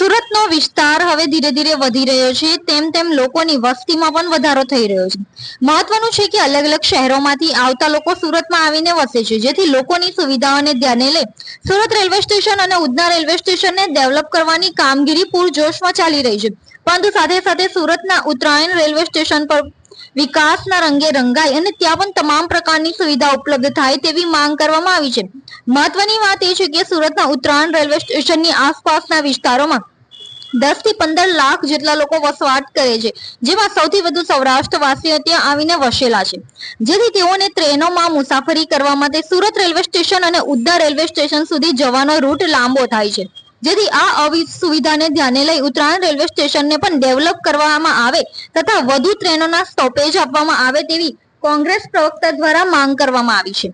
સુરતનો વિસ્તાર હવે ધીરે ધીરે વધી રહ્યો છે. તેમ તેમ લોકોની વસ્તીમાં પણ વધારો થઈ રહ્યો છે. મહત્વનું છે કે અલગ અલગ શહેરોમાંથી આવતા લોકો સુરતમાં આવીને વસે છે. જેથી લોકોની સુવિધાઓને ધ્યાને લઈ સુરત રેલવે સ્ટેશન અને ઉધના રેલવે સ્ટેશનને ડેવલપ કરવાની કામગીરી પૂરજોશમાં ચાલી રહી છે. પરંતુ સાથે સાથે સુરતના ઉત્તરાયણ રેલવે સ્ટેશન પર વિકાસના રંગે રંગાય અને ત્યાં પણ તમામ પ્રકારની સુવિધા ઉપલબ્ધ થાય તેવી માંગ કરવામાં આવી છે. મહત્વની વાત એ છે કે સુરતના ઉત્તરાયણ રેલવે સ્ટેશનની આસપાસના વિસ્તારોમાં દસથી પંદર લાખ જેટલા લોકો વસવાટ કરે છે, જેમાં સૌથી વધુ સૌરાષ્ટ્રવાસીઓ ત્યાં આવીને વસેલા છે. જેથી તેઓને ટ્રેનોમાં મુસાફરી કરવા માટે સુરત રેલવે સ્ટેશન અને ઉદ્ધા રેલવે સ્ટેશન સુધી જવાનો રૂટ લાંબો થાય છે. જેથી આ સુવિધાને ધ્યાને લઈ ઉત્તરાયણ રેલવે સ્ટેશનને પણ ડેવલપ કરવામાં આવે તથા વધુ ટ્રેનોના સ્ટોપેજ આપવામાં આવે તેવી કોંગ્રેસ પ્રવક્તા દ્વારા માંગ કરવામાં આવી છે.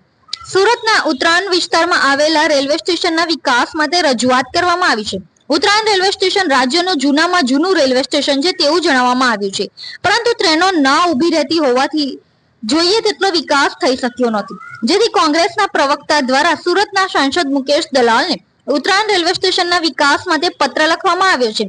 સુરતના ઉત્તરાયણ વિસ્તારમાં આવેલા રેલવે સ્ટેશનના વિકાસ માટે રજૂઆત કરવામાં આવી છે. ઉત્તરાયણ રેલવે સ્ટેશન રાજ્યનું જૂનામાં જૂનું રેલવે સ્ટેશન છે તેવું જણાવવામાં આવ્યું છે. પરંતુ ટ્રેનો ના ઊભી રહેતી હોવાથી જોઈએ તેટલો વિકાસ થઈ શક્યો નથી. જેથી કોંગ્રેસના પ્રવક્તા દ્વારા સુરતના સાંસદ મુકેશ દલાલને ઉત્તરાયણ રેલવે સ્ટેશનના વિકાસ માટે પત્ર લખવામાં આવ્યો છે.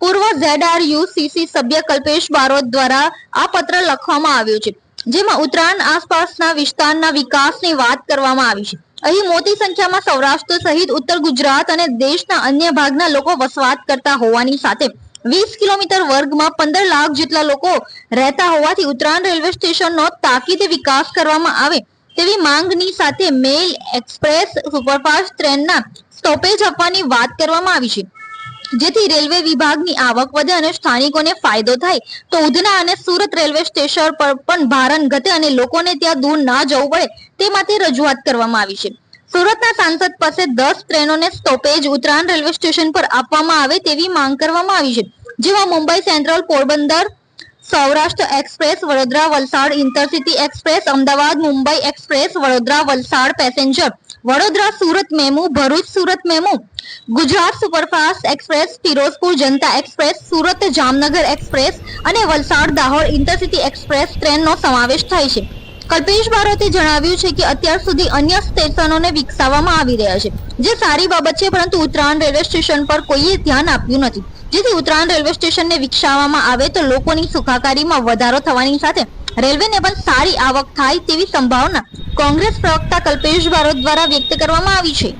પૂર્વ ઝેડઆરયુસીસી સભ્ય કલ્પેશ બારોટ દ્વારા આ પત્ર લખવામાં આવ્યો છે. જેમાં ઉત્તરાયણ આસપાસના વિસ્તારના વિકાસની વાત કરવામાં આવી છે. અહીં મોટી સંખ્યામાં સૌરાષ્ટ્ર સહિત ઉત્તર ગુજરાત અને દેશના અન્ય ભાગના લોકો વસવાટ કરતા હોવાની સાથે વીસ કિલોમીટર વર્ગમાં પંદર લાખ જેટલા લોકો રહેતા હોવાથી ઉત્તરાયણ રેલવે સ્ટેશનનો તાકીદે વિકાસ કરવામાં આવે તેવી માંગની સાથે મેલ એક્સપ્રેસ સુપરફાસ્ટ ટ્રેનના સ્ટોપેજ આપવાની વાત કરવામાં આવી છે. જેથી રેલવે વિભાગની આવક વધે અને સ્થાનિકોને ફાયદો થાય, તો ઉધના અને સુરત રેલવે સ્ટેશન પર પણ ભારણ ઘટે અને લોકોને ત્યાં દૂર ના જવું પડે તે માટે રજૂઆત કરવામાં આવી છે. સુરતના સાંસદ પાસે દસ ટ્રેનોને સ્ટોપેજ ઉત્તરાયણ રેલવે સ્ટેશન પર આપવામાં આવે તેવી માંગ કરવામાં આવી છે. જેમાં Mumbai central Porbandar Saurashtra express, Vadodara, Valsad intercity express, Ahmedabad, Mumbai express, Vadodara, Valsad passenger, Vadodara Surat MEMU, Bharuch Surat MEMU, Gujarat superfast express Firozpur Janata express, Surat Jamnagar express અને વલસાડ દાહોદ ઇન્ટરસિટી એક્સપ્રેસ ટ્રેનનો સમાવેશ થાય છે. કલ્પેશ બારોતે જણાવ્યું છે કે અત્યાર સુધી અન્ય સ્ટેશનોને વિકસાવવામાં આવી રહ્યા છે. જે સારી બાબત છે, પરંતુ ઉત્તરાયણ રેલવે સ્ટેશન પર કોઈએ ધ્યાન આપ્યું નથી. જેથી ઉત્તરાયણ રેલવે સ્ટેશનને વિકસાવવામાં આવે તો લોકોની સુખાકારીમાં વધારો થવાની સાથે રેલવેને પણ સારી આવક થાય તેવી સંભાવના કોંગ્રેસ પ્રવક્તા કલ્પેશ બારોટ દ્વારા વ્યક્ત કરવામાં આવી છે.